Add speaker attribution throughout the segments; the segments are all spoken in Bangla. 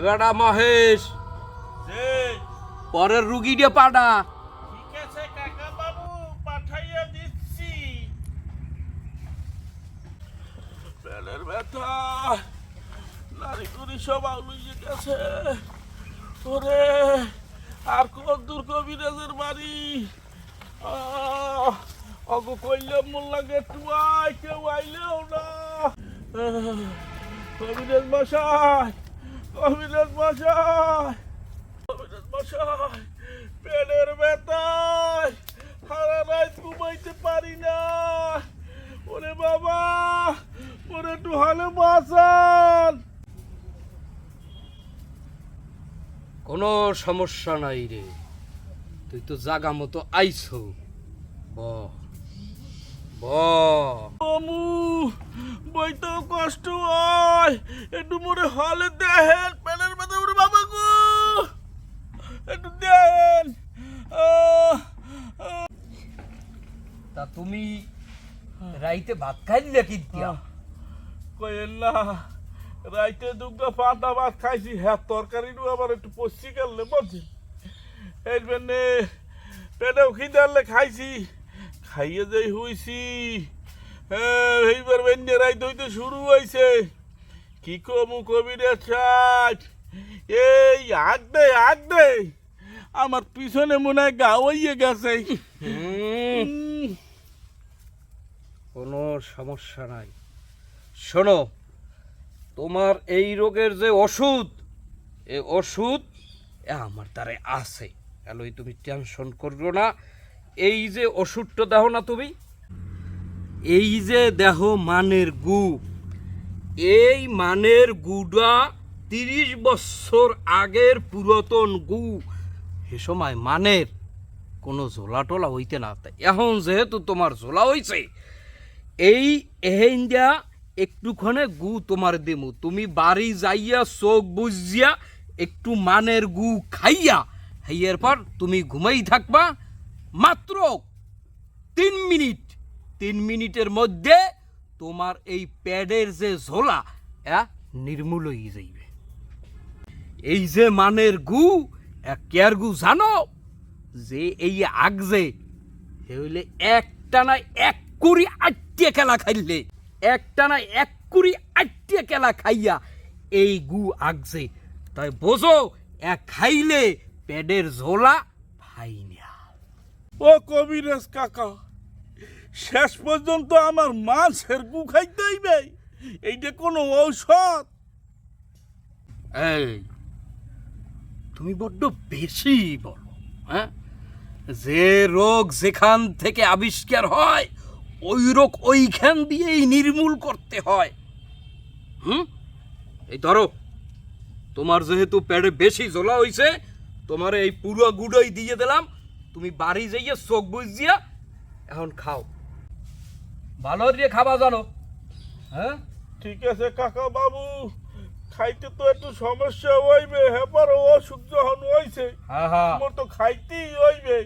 Speaker 1: এবারটা মহেশ। পরের রুগীটা পাডা
Speaker 2: ঠিক আছে কাকা বাবু পাঠাইয়া দিচ্ছি। পেটের ব্যথা। নারী কুড়ি সব আউলিয়ে গেছে। ওরে আর কত দূর কবিরাজের বাড়ি? অগ কইলাম কেউ আইলেও না। কবিরাজ মশাই। কবিরাজ মশাই! কবিরাজ মশাই পেটের ব্যথায়। সারা রাত ঘুমাইতে পারি না। ওরে বাবা ওরে একটু হলে বাঁচান
Speaker 1: কোনো সমস্যা নাই রে। তুই তো জাগা মতো আইছো। ব ব।
Speaker 2: বইতেও কষ্ট হয়। একটু মোরে হলে দেখেন পেটের ব্যথা ওরে বাবা গো। একটু দেন।
Speaker 1: তা তুমি রাইতে ভাত খাইলে কি দিয়া?
Speaker 2: কইেন না রাইতে দুগটা পাতা ভাত খাইছি। হ্যাঁ তরকারি নু আবার একটু পচি গেলে বুঝছেন এই জন্যে পেটেও খিদারলে খাইছি। খাইয়ে যাই হইছি। হ্যাঁ এইবার বেঞ্জে রাইতে হইতে শুরু হয়েছে কি কমু কবিরে ছাট এই আগ দে আগ দে। আমার পিছনে মনে হয় গা হইয়ে গেছে।
Speaker 1: কোনো সমস্যা নাই। শোনো তোমার এই রোগের যে ওষুধ এ ওষুধ এ আমার দ্বারে আছে। তাহলে তুমি টেনশন করো না। এই যে ওষুধটা দেখো না তুমি এই যে দেহ মানের গু, এই মানের গুডা তিরিশ বছর আগের পুরাতন গু। সে সময় মানের কোনো ঝোলা টোলা হইতে না। এখন যেহেতু তোমার ঝোলা হইছে, এই এহেন এহেন্দা একটুখানে গু তোমার দিমু। তুমি বাড়ি যাইয়া চোখ বুঝিয়া একটু মানের গু খাইয়া খাইয়ার পর তুমি ঘুমাই থাকবা মাত্র তিন মিনিট। তিন মিনিটের মধ্যে তোমার এই প্যাডের যে ঝোলা এ নির্মূল হয়ে যাইবে। এই যে মানের গু কেয়ার গু, জানো? যে এই আগজে সে হইলে একটা না এক কুড়ি আটটিয়া খেলা খাইলে একটা না এক কুড়ি আটটিয়া খেলা খাইয়া এই গু আগজে তাই বোঝো এক খাইলে পেটের ঝোলা ফাইনা
Speaker 2: ও কবিরাজ কাকা শেষ পর্যন্ত আমার মাছের গু খাইতে হইবে। এইটা কোনো ঔষধ।
Speaker 1: এই, তুমি বড্ড বেশি বলো হ্যাঁ? যে রোগ যেখান থেকে আবিষ্কার হয়, ওই রোগ ওইখান দিয়েই নির্মূল করতে হয়। হুম? এই ধরো, তোমার যেহেতু পেটে বেশি জ্বলা হইছে, তোমার এই পুরো গুড়োই দিয়ে দিলাম, তুমি বাড়ি যাইয়া চোখ বুঝিয়া এখন খাও। ভালো দিয়ে খাবা জানো। হ্যাঁ?
Speaker 2: ঠিক আছে কাকা বাবু। খাইতে তো একটু সমস্যা হইবে হেবার অসুখ যখন হইছে
Speaker 1: হ্যাঁ হ্যাঁ।
Speaker 2: আমার তো খাইতেই হইবে।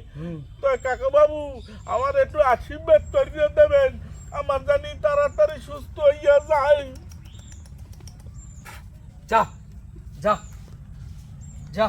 Speaker 2: তো কাকা বাবু আমার একটু আশীর্বাদ করিয়ে দেবেন। আমার জানি তাড়াতাড়ি সুস্থ হইয়া যায়।
Speaker 1: যা যা যা।